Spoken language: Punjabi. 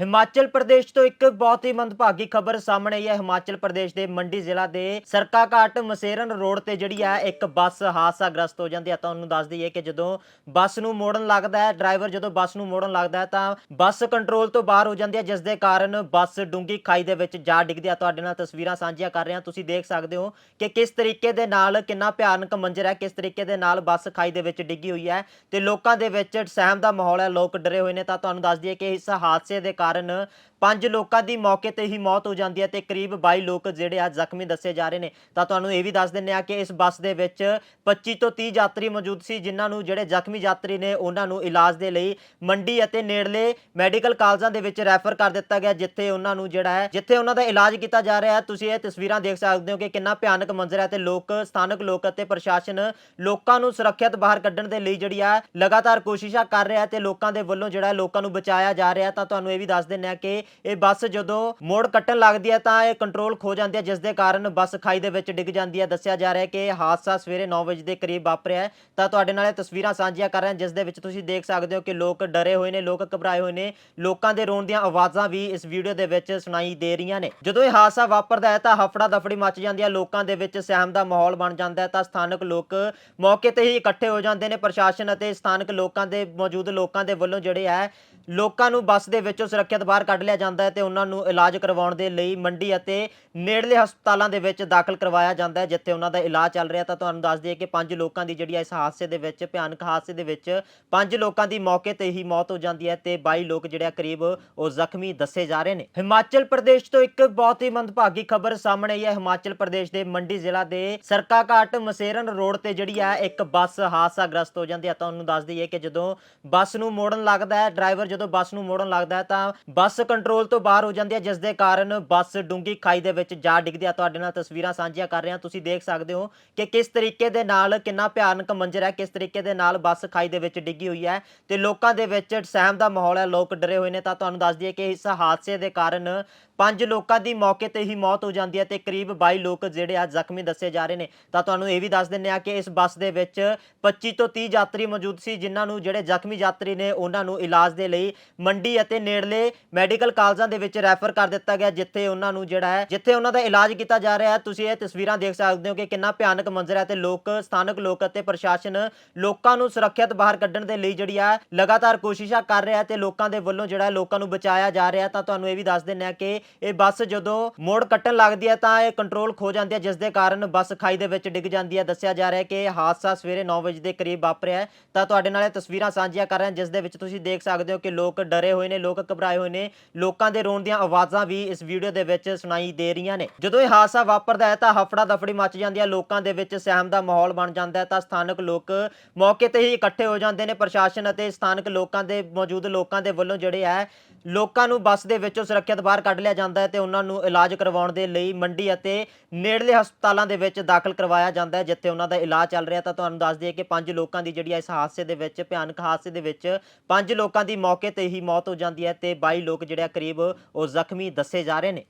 ਹਿਮਾਚਲ ਪ੍ਰਦੇਸ਼ ਤੋਂ ਇੱਕ ਬਹੁਤ ਹੀ ਮੰਦਭਾਗੀ ਖਬਰ ਸਾਹਮਣੇ ਆਈ ਹੈ। ਹਿਮਾਚਲ ਪ੍ਰਦੇਸ਼ ਦੇ ਮੰਡੀ ਜ਼ਿਲ੍ਹਾ ਦੇ ਸਰਕਾ ਘਾਟ ਮਸੇਰਨ ਰੋਡ ਤੇ ਜਿਹੜੀ ਹੈ, ਇੱਕ ਬੱਸ ਹਾਦਸਾਗ੍ਰਸਤ ਹੋ ਜਾਂਦੀ ਹੈ। ਤੁਹਾਨੂੰ ਦੱਸ ਦਈਏ ਕਿ ਜਦੋਂ ਬੱਸ ਨੂੰ ਮੋੜਨ ਲੱਗਦਾ ਹੈ, ਡਰਾਈਵਰ ਜਦੋਂ ਬੱਸ ਨੂੰ ਮੋੜਨ ਲੱਗਦਾ ਹੈ, ਤਾਂ ਬੱਸ ਕੰਟਰੋਲ ਤੋਂ ਬਾਹਰ ਹੋ ਜਾਂਦੀ ਹੈ, ਜਿਸ ਦੇ ਕਾਰਨ ਬੱਸ ਡੂੰਗੀ ਖਾਈ ਦੇ ਵਿੱਚ ਜਾ ਡਿੱਗਦੀ ਹੈ। ਤੁਹਾਡੇ ਨਾਲ ਤਸਵੀਰਾਂ ਸਾਂਝੀਆਂ ਕਰ ਰਿਹਾ। ਤੁਸੀਂ ਦੇਖ ਸਕਦੇ ਹੋ ਕਿ ਕਿਸ ਤਰੀਕੇ ਦੇ ਨਾਲ ਕਿੰਨਾ ਭਿਆਨਕ ਮੰਜ਼ਰ ਹੈ, ਕਿਸ ਤਰੀਕੇ ਦੇ ਨਾਲ ਬੱਸ ਖਾਈ ਦੇ ਵਿੱਚ ਡਿੱਗੀ ਹੋਈ ਹੈ ਤੇ ਲੋਕਾਂ ਦੇ ਵਿੱਚ ਸਹਿਮ ਦਾ ਮਾਹੌਲ ਹੈ, ਲੋਕ ਡਰੇ ਹੋਏ ਨੇ। ਤਾਂ ਤੁਹਾਨੂੰ ਦੱਸ ਦਈਏ ਕਿ ਇਸ ਹਾਦਸੇ ਦੇ ਕਾਰਨ ਪੰਜ ਲੋਕਾਂ ਦੀ ਮੌਕੇ ਤੇ ਹੀ ਮੌਤ ਹੋ ਜਾਂਦੀ ਹੈ ਤੇ ਕਰੀਬ 22 ਲੋਕ ਜਿਹੜੇ ਆ ਜ਼ਖਮੀ ਦੱਸੇ ਜਾ ਰਹੇ ਨੇ। ਤਾਂ ਤੁਹਾਨੂੰ ਇਹ ਵੀ ਦੱਸ ਦਿੰਨੇ ਆ ਕਿ ਇਸ ਬੱਸ ਦੇ ਵਿੱਚ 25 ਤੋਂ 30 ਯਾਤਰੀ ਮੌਜੂਦ ਸੀ, ਜਿਨ੍ਹਾਂ ਨੂੰ ਜਿਹੜੇ ਜ਼ਖਮੀ ਯਾਤਰੀ ਨੇ, ਉਹਨਾਂ ਨੂੰ ਇਲਾਜ ਦੇ ਲਈ ਮੰਡੀ ਅਤੇ ਨੇੜਲੇ ਮੈਡੀਕਲ ਕਾਲਜਾਂ ਦੇ ਵਿੱਚ ਰੈਫਰ ਕਰ ਦਿੱਤਾ ਗਿਆ, ਜਿੱਥੇ ਉਹਨਾਂ ਨੂੰ ਜਿਹੜਾ ਹੈ, ਜਿੱਥੇ ਉਹਨਾਂ ਦਾ ਇਲਾਜ ਕੀਤਾ ਜਾ ਰਿਹਾ ਹੈ। ਤੁਸੀਂ ਇਹ ਤਸਵੀਰਾਂ ਦੇਖ ਸਕਦੇ ਹੋ ਕਿ ਕਿੰਨਾ ਭਿਆਨਕ ਮੰਜ਼ਰ ਹੈ ਤੇ ਲੋਕ, ਸਥਾਨਕ ਲੋਕ ਅਤੇ ਪ੍ਰਸ਼ਾਸਨ ਲੋਕਾਂ ਨੂੰ ਸੁਰੱਖਿਅਤ ਬਾਹਰ ਕੱਢਣ ਦੇ ਲਈ ਜਿਹੜੀ ਆ, ਲਗਾਤਾਰ ਕੋਸ਼ਿਸ਼ਾਂ ਕਰ ਰਿਹਾ ਤੇ ਲੋਕਾਂ ਦੇ ਵੱਲੋਂ ਜਿਹੜਾ ਲੋਕਾਂ ਨੂੰ ਬਚਾਇਆ ਜਾ ਰਿਹਾ ਤਾਂ ਤੁਹਾਨੂੰ ਇਹ ਵੀ ਦੱਸ ਦਿੰਨੇ ਆ ਕਿ ਇਹ ਬੱਸ ਜਦੋਂ ਮੋੜ ਕੱਟਣ ਲੱਗਦੀ ਹੈ ਤਾਂ ਇਹ ਕੰਟਰੋਲ ਖੋ ਜਾਂਦੀ ਹੈ ਜਿਸ ਦੇ ਕਾਰਨ ਬੱਸ ਖਾਈ ਦੇ ਵਿੱਚ ਡਿੱਗ ਜਾਂਦੀ ਹੈ ਦੱਸਿਆ ਜਾ ਰਿਹਾ ਹੈ ਕਿ ਇਹ ਹਾਦਸਾ ਸਵੇਰੇ 9 ਵਜੇ ਦੇ ਕਰੀਬ ਵਾਪਰਿਆ ਹੈ। ਤਾਂ ਤੁਹਾਡੇ ਨਾਲ ਇਹ ਤਸਵੀਰਾਂ ਸਾਂਝੀਆਂ ਕਰ ਰਹੇ ਹਾਂ, ਜਿਸ ਦੇ ਵਿੱਚ ਤੁਸੀਂ ਦੇਖ ਸਕਦੇ ਹੋ ਕਿ ਲੋਕ ਡਰੇ ਹੋਏ ਨੇ, ਲੋਕ ਘਬਰਾਏ ਹੋਏ ਨੇ, ਲੋਕਾਂ ਦੇ ਰੋਣ ਦੀਆਂ ਆਵਾਜ਼ਾਂ ਵੀ ਇਸ ਵੀਡੀਓ ਦੇ ਵਿੱਚ ਸੁਣਾਈ ਦੇ ਰਹੀਆਂ ਨੇ। ਜਦੋਂ ਇਹ ਹਾਦਸਾ ਵਾਪਰਦਾ ਹੈ ਤਾਂ ਹਫੜਾ ਦਫੜੀ ਮਚ ਜਾਂਦੀ ਹੈ ਲੋਕਾਂ ਦੇ ਵਿੱਚ ਸਹਿਮ ਦਾ ਮਾਹੌਲ ਬਣ ਜਾਂਦਾ ਹੈ। ਤਾਂ ਸਥਾਨਕ ਲੋਕ ਮੌਕੇ ਤੇ ਹੀ ਇਕੱਠੇ ਹੋ ਜਾਂਦੇ ਨੇ, ਪ੍ਰਸ਼ਾਸਨ ਅਤੇ ਸਥਾਨਕ ਲੋਕਾਂ ਦੇ, ਮੌਜੂਦ ਲੋਕਾਂ ਦੇ ਵੱਲੋਂ ਜਿਹੜੇ ਹੈ ਲੋਕਾਂ ਨੂੰ ਬੱਸ ਦੇ ਵਿੱਚੋਂ ਸੁਰੱਖਿਅਤ ਬਾਹਰ ਕੱਢ ਲਿਆ ਜਾਂਦਾ ਹੈ ਤੇ ਉਹਨਾਂ ਨੂੰ ਇਲਾਜ ਕਰਵਾਉਣ ਦੇ ਲਈ ਮੰਡੀ ਅਤੇ ਨੇੜਲੇ ਹਸਪਤਾਲਾਂ ਦੇ ਵਿੱਚ ਦਾਖਲ ਕਰਵਾਇਆ ਜਾਂਦਾ ਹੈ, ਜਿੱਥੇ ਉਹਨਾਂ ਦਾ ਇਲਾਜ ਚੱਲ ਰਿਹਾ। ਤਾਂ ਤੁਹਾਨੂੰ ਦੱਸ ਦਈਏ ਕਿ ਪੰਜ ਲੋਕਾਂ ਦੀ ਜਿਹੜੀ ਹੈ ਇਸ ਹਾਦਸੇ ਦੇ ਵਿੱਚ, ਭਿਆਨਕ ਹਾਦਸੇ ਦੇ ਵਿੱਚ ਪੰਜ ਲੋਕਾਂ ਦੀ ਮੌਕੇ ਤੇ ਹੀ ਮੌਤ ਹੋ ਜਾਂਦੀ ਹੈ ਤੇ 22 ਲੋਕ ਜਿਹੜੇ ਕਰੀਬ ਉਹ ਜ਼ਖਮੀ ਦੱਸੇ ਜਾ ਰਹੇ ਨੇ। ਹਿਮਾਚਲ ਪ੍ਰਦੇਸ਼ ਤੋਂ ਇੱਕ ਬਹੁਤ ਹੀ ਮੰਦਭਾਗੀ ਖਬਰ ਸਾਹਮਣੇ ਆਈ ਹੈ। ਹਿਮਾਚਲ ਪ੍ਰਦੇਸ਼ ਦੇ ਮੰਡੀ ਜ਼ਿਲ੍ਹਾ ਦੇ ਸਰਕਾ ਘਾਟ ਮਸੇਰਨ ਰੋਡ ਤੇ ਜਿਹੜੀ ਹੈ ਇੱਕ ਬੱਸ ਹਾਦਸਾਗ੍ਰਸਤ ਹੋ ਜਾਂਦੀ ਹੈ। ਤੁਹਾਨੂੰ ਦੱਸ ਦਈਏ ਕਿ ਜਦੋਂ ਬੱਸ ਨੂੰ ਮੋੜਨ ਲੱਗਦਾ ਹੈ, ਡਰਾਈਵਰ ਜਦੋਂ ਬੱਸ ਨੂੰ ਮੋੜਨ ਲੱਗਦਾ ਹੈ ਤਾਂ ਬੱਸ ਕੰਟਰੋਲ ਤੋਂ ਬਾਹਰ ਹੋ ਜਾਂਦੀ ਹੈ, ਜਿਸ ਦੇ ਕਾਰਨ ਬੱਸ ਡੂੰਗੀ ਖਾਈ ਦੇ ਵਿੱਚ ਜਾ ਡਿੱਗਦੀ ਹੈ। ਤੁਹਾਡੇ ਨਾਲ ਤਸਵੀਰਾਂ ਸਾਂਝੀਆਂ ਕਰ ਰਹੇ। ਹਾਂ ਤੁਸੀਂ ਦੇਖ ਸਕਦੇ ਹੋ ਕਿ ਕਿਸ ਤਰੀਕੇ ਦੇ ਨਾਲ ਕਿੰਨਾ ਭਿਆਨਕ ਮੰਜ਼ਰ ਹੈ, ਕਿਸ ਤਰੀਕੇ ਦੇ ਨਾਲ ਬੱਸ ਖਾਈ ਦੇ ਵਿੱਚ ਡਿੱਗੀ ਹੋਈ ਹੈ ਤੇ ਲੋਕਾਂ ਦੇ ਵਿੱਚ ਸਹਿਮ ਦਾ ਮਾਹੌਲ ਹੈ। ਲੋਕ ਡਰੇ ਹੋਏ ਨੇ। ਤਾਂ ਤੁਹਾਨੂੰ ਦੱਸ ਦਈਏ ਕਿ ਇਸ ਹਾਦਸੇ ਦੇ ਕਾਰਨ ਪੰਜ ਲੋਕਾਂ ਦੀ ਮੌਕੇ ਤੇ ਹੀ ਮੌਤ ਹੋ ਜਾਂਦੀ ਹੈ ਤੇ ਕਰੀਬ 22 ਲੋਕ ਜਿਹੜੇ ਆ ਜ਼ਖਮੀ ਦੱਸੇ ਜਾ ਰਹੇ ਨੇ। ਤਾਂ ਤੁਹਾਨੂੰ ਇਹ ਵੀ ਦੱਸ ਦਿੰਨੇ ਆ ਕਿ ਇਸ ਬੱਸ ਦੇ ਵਿੱਚ 25 ਤੋਂ 30 ਯਾਤਰੀ ਮੌਜੂਦ ਸੀ, ਜਿਨ੍ਹਾਂ ਨੂੰ ਜਿਹੜੇ ਜ਼ਖਮੀ ਯਾਤਰੀ ਨੇ, ਉਹਨਾਂ ਨੂੰ ਇਲਾਜ ਦੇ ਲਈ ਮੰਡੀ ਅਤੇ ਨੇੜਲੇ ਮੈਡੀਕਲ ਕਾਲਜਾਂ ਦੇ ਵਿੱਚ ਰੈਫਰ ਕਰ ਦਿੱਤਾ ਗਿਆ, ਜਿੱਥੇ ਉਹਨਾਂ ਨੂੰ ਜਿਹੜਾ ਹੈ, ਜਿੱਥੇ ਉਹਨਾਂ ਦਾ ਇਲਾਜ ਕੀਤਾ ਜਾ ਰਿਹਾ ਹੈ। ਤੁਸੀਂ ਇਹ ਤਸਵੀਰਾਂ ਦੇਖ ਸਕਦੇ ਹੋ ਕਿ ਕਿੰਨਾ ਭਿਆਨਕ ਮੰਜ਼ਰ ਹੈ ਤੇ ਲੋਕ, ਸਥਾਨਕ ਲੋਕ ਅਤੇ ਪ੍ਰਸ਼ਾਸਨ ਲੋਕਾਂ ਨੂੰ ਸੁਰੱਖਿਅਤ ਬਾਹਰ ਕੱਢਣ ਦੇ ਲਈ ਜਿਹੜੀ ਆ, ਲਗਾਤਾਰ ਕੋਸ਼ਿਸ਼ਾਂ ਕਰ ਰਿਹਾ ਹੈ ਤੇ ਲੋਕਾਂ ਦੇ ਵੱਲੋਂ ਜਿਹੜਾ ਲੋਕਾਂ ਨੂੰ ਬਚਾਇਆ ਜਾ ਰਿਹਾ ਤਾਂ ਤੁਹਾਨੂੰ ਇਹ ਵੀ ਦੱਸ ਦਿੰਨੇ ਆ ਕਿ ਇਹ ਬੱਸ ਜਦੋਂ ਮੋੜ ਕੱਟਣ ਲੱਗਦੀ ਹੈ ਤਾਂ ਇਹ ਕੰਟਰੋਲ ਖੋ ਜਾਂਦੀ ਹੈ ਜਿਸ ਦੇ ਕਾਰਨ ਬੱਸ ਖਾਈ ਦੇ ਵਿੱਚ ਡਿੱਗ ਜਾਂਦੀ ਹੈ। ਦੱਸਿਆ ਜਾ ਰਿਹਾ ਹੈ ਕਿ ਇਹ ਹਾਦਸਾ ਸਵੇਰੇ 9 ਵਜੇ ਦੇ ਕਰੀਬ ਵਾਪਰਿਆ ਹੈ। ਤਾਂ ਤੁਹਾਡੇ ਨਾਲ ਇਹ ਤਸਵੀਰਾਂ ਸਾਂਝੀਆਂ ਕਰ ਰਹੇ ਹਾਂ ਜਿਸ ਦੇ ਵਿੱਚ ਤੁਸੀਂ ਦੇਖ ਸਕਦੇ ਹੋ ਕਿ ਲੋਕ ਡਰੇ ਹੋਏ ਨੇ, ਲੋਕ ਘਬਰਾਏ ਹੋਏ ਨੇ, ਲੋਕਾਂ ਦੇ ਰੋਣ ਦੀਆਂ ਆਵਾਜ਼ਾਂ ਵੀ ਇਸ ਵੀਡੀਓ ਦੇ ਵਿੱਚ ਸੁਣਾਈ ਦੇ ਰਹੀਆਂ ਨੇ। ਜਦੋਂ ਇਹ ਹਾਦਸਾ ਵਾਪਰਦਾ ਹੈ ਤਾਂ ਹਫੜਾ ਦਫੜੀ ਮਚ ਜਾਂਦੀ ਹੈ, ਲੋਕਾਂ ਦੇ ਵਿੱਚ ਸਹਿਮ ਦਾ ਮਾਹੌਲ ਬਣ ਜਾਂਦਾ ਹੈ। ਤਾਂ ਸਥਾਨਕ ਲੋਕ ਮੌਕੇ ਤੇ ਹੀ ਇਕੱਠੇ ਹੋ ਜਾਂਦੇ ਨੇ, ਪ੍ਰਸ਼ਾਸਨ ਅਤੇ ਸਥਾਨਕ ਲੋਕਾਂ ਦੇ, ਮੌਜੂਦ ਲੋਕਾਂ ਦੇ ਵੱਲੋਂ ਜਿਹੜੇ ਹੈ ਲੋਕਾਂ ਨੂੰ ਬੱਸ ਦੇ ਵਿੱਚੋਂ ਸੁਰੱਖਿਅਤ ਬਾਹਰ ਕੱਢ ਲਿਆ ਜਾਂਦਾ ਹੈ ਤੇ ਉਹਨਾਂ ਨੂੰ ਇਲਾਜ ਕਰਵਾਉਣ ਦੇ ਲਈ ਮੰਡੀ ਅਤੇ ਨੇੜਲੇ ਹਸਪਤਾਲਾਂ ਦੇ ਵਿੱਚ ਦਾਖਲ ਕਰਵਾਇਆ ਜਾਂਦਾ ਹੈ, ਜਿੱਥੇ ਉਹਨਾਂ ਦਾ ਇਲਾਜ ਚੱਲ ਰਿਹਾ ਤਾਂ ਤੁਹਾਨੂੰ ਦੱਸ ਦਈਏ ਕਿ ਪੰਜ ਲੋਕਾਂ ਦੀ ਜਿਹੜੀ ਹੈ ਇਸ ਹਾਦਸੇ ਦੇ ਵਿੱਚ, ਭਿਆਨਕ ਹਾਦਸੇ ਦੇ ਵਿੱਚ ਪੰਜ ਲੋਕਾਂ ਦੀ ਮੌਕੇ ਤੇ ਹੀ ਮੌਤ ਹੋ ਜਾਂਦੀ ਹੈ ਤੇ 22 ਲੋਕ ਜਿਹੜੇ ਆ ਕਰੀਬ ਉਹ ਜ਼ਖਮੀ ਦੱਸੇ ਜਾ ਰਹੇ ਨੇ।